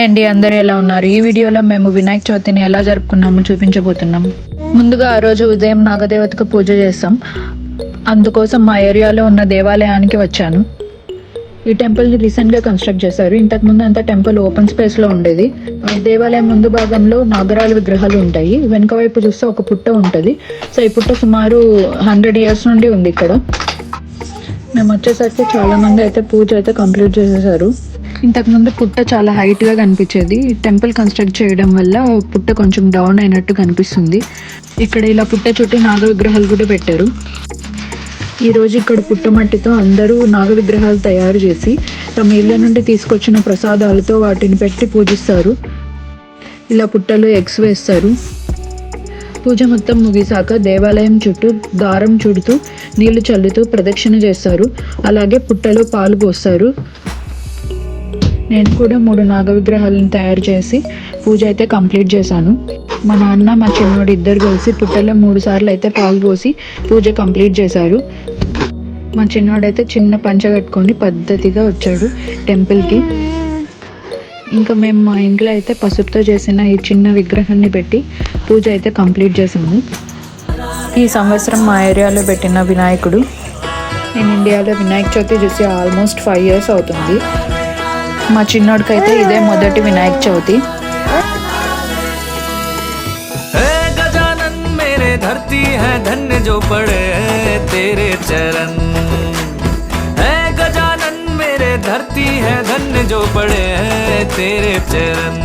Hi అండి అందరూ ఎలా ఉన్నారు? ఈ వీడియోలో మేము వినాయక చవితిని ఎలా జరుపుకున్నామో చూపించబోతున్నాం. ముందుగా ఆ రోజు ఉదయం నాగదేవతకు పూజ చేస్తాం అందుకోసం మా ఏరియాలో ఉన్న దేవాలయానికి వచ్చాను. ఈ టెంపుల్ని రీసెంట్గా కన్స్ట్రక్ట్ చేశారు. ఇంతకుముందు అంతా టెంపుల్ ఓపెన్ స్పేస్లో ఉండేది. దేవాలయం ముందు భాగంలో నాగరాల విగ్రహాలు ఉంటాయి. వెనుక వైపు చూస్తే ఒక పుట్ట ఉంటుంది. సో ఈ పుట్ట సుమారు హండ్రెడ్ ఇయర్స్ నుండి ఉంది ఇక్కడ. మేము వచ్చేసరికి చాలామంది అయితే పూజ అయితే కంప్లీట్ చేసేసారు. ఇంతకుముందు పుట్ట చాలా హైట్గా కనిపించేది. టెంపుల్ కన్స్ట్రక్ట్ చేయడం వల్ల పుట్ట కొంచెం డౌన్ అయినట్టు కనిపిస్తుంది. ఇక్కడ ఇలా పుట్ట చుట్టూ నాగ విగ్రహాలు కూడా పెట్టారు. ఈ రోజు ఇక్కడ పుట్టమట్టితో అందరూ నాగ విగ్రహాలు తయారు చేసి తమ ఇళ్ళ నుండి తీసుకొచ్చిన ప్రసాదాలతో వాటిని పెట్టి పూజిస్తారు. ఇలా పుట్టలో ఎగ్స్ వేస్తారు. పూజ మొత్తం ముగిసాక దేవాలయం చుట్టూ దారం చుడుతూ నీళ్ళు చల్లుతూ ప్రదక్షిణ చేస్తారు. అలాగే పుట్టలో పాలు పోస్తారు. నేను కూడా మూడు నాగ విగ్రహాలను తయారు చేసి పూజ అయితే కంప్లీట్ చేశాను. మా నాన్న మా చిన్నోడు ఇద్దరు కలిసి పుట్టలో మూడు సార్లు అయితే పాలు పోసి పూజ కంప్లీట్ చేశారు. మా చిన్నోడైతే చిన్న పంచ కట్టుకొని పద్ధతిగా వచ్చాడు టెంపుల్కి. ఇంకా మేము మా ఇంట్లో అయితే పసుపుతో చేసిన ఈ చిన్న విగ్రహాన్ని పెట్టి పూజ అయితే కంప్లీట్ చేసాము ఈ సంవత్సరం మా ఏరియాలో పెట్టిన వినాయకుడు. నేను ఇండియాలో వినాయక చవితి చూసి ఆల్మోస్ట్ ఫైవ్ ఇయర్స్ అవుతుంది. మా చిన్నోడికైతే ఇదే మొదటి వినాయక చవితి है गजानन मेरे धरती है धन्य जो पड़े हैं तेरे चरण है गजानन मेरे धरती है धन्य जो पड़े हैं तेरे चरण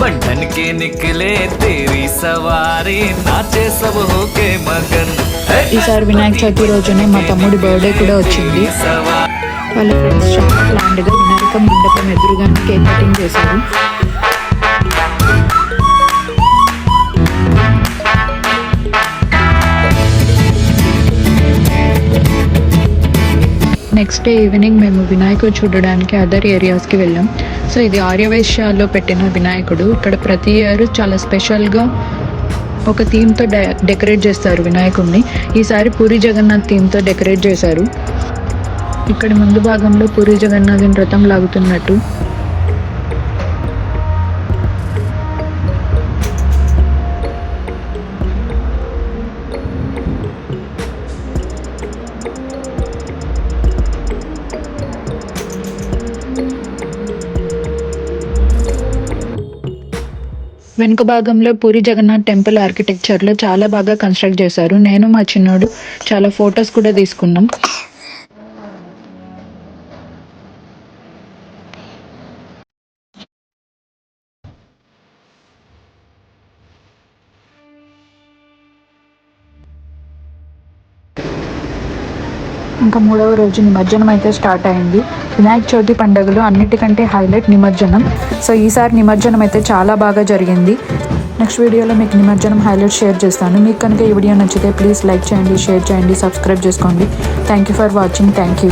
बंधन के निकले तेरी सवारी नाचे सब होके मगन है ఈసారి వినాయక చవితి రోజునే మా తమ్ముడి బర్త్డే కూడా వచ్చింది सवारी వాళ్ళ ఫ్రెండ్స్ చాలా ప్లాన్డ్గా వినాయక మండపం ఎదురుగానే కేక్ కటింగ్ చేశారు. నెక్స్ట్ డే ఈవినింగ్ మేము వినాయకుడు చూడడానికి అదర్ ఏరియాస్కి వెళ్ళాం. సో ఇది ఆర్యవైశ్యాల్లో పెట్టిన వినాయకుడు. ఇక్కడ ప్రతి ఇయర్ చాలా స్పెషల్గా ఒక థీమ్తో డె డెకరేట్ చేస్తారు వినాయకుడిని. ఈసారి పూరి జగన్నాథ్ థీమ్తో డెకరేట్ చేశారు. ఇక్కడ ముందు భాగంలో పూరి జగన్నాథుని రథం లాగుతున్నట్టు. వెనుక భాగంలో పూరి జగన్నాథ్ టెంపుల్ ఆర్కిటెక్చర్లో చాలా బాగా కన్స్ట్రక్ట్ చేశారు. నేను మా చిన్నోడు చాలా ఫొటోస్ కూడా తీసుకున్నాం. ఇంకా మూడవ రోజు నిమజ్జనం అయితే స్టార్ట్ అయింది. వినాయక చవితి పండుగలు అన్నిటికంటే హైలైట్ నిమజ్జనం. సో ఈసారి నిమజ్జనం అయితే చాలా బాగా జరిగింది. నెక్స్ట్ వీడియోలో మీకు నిమజ్జనం హైలైట్ షేర్ చేస్తాను. మీకు కనుక ఈ వీడియో నచ్చితే ప్లీజ్ లైక్ చేయండి షేర్ చేయండి సబ్స్క్రైబ్ చేసుకోండి. Thank you for watching thank you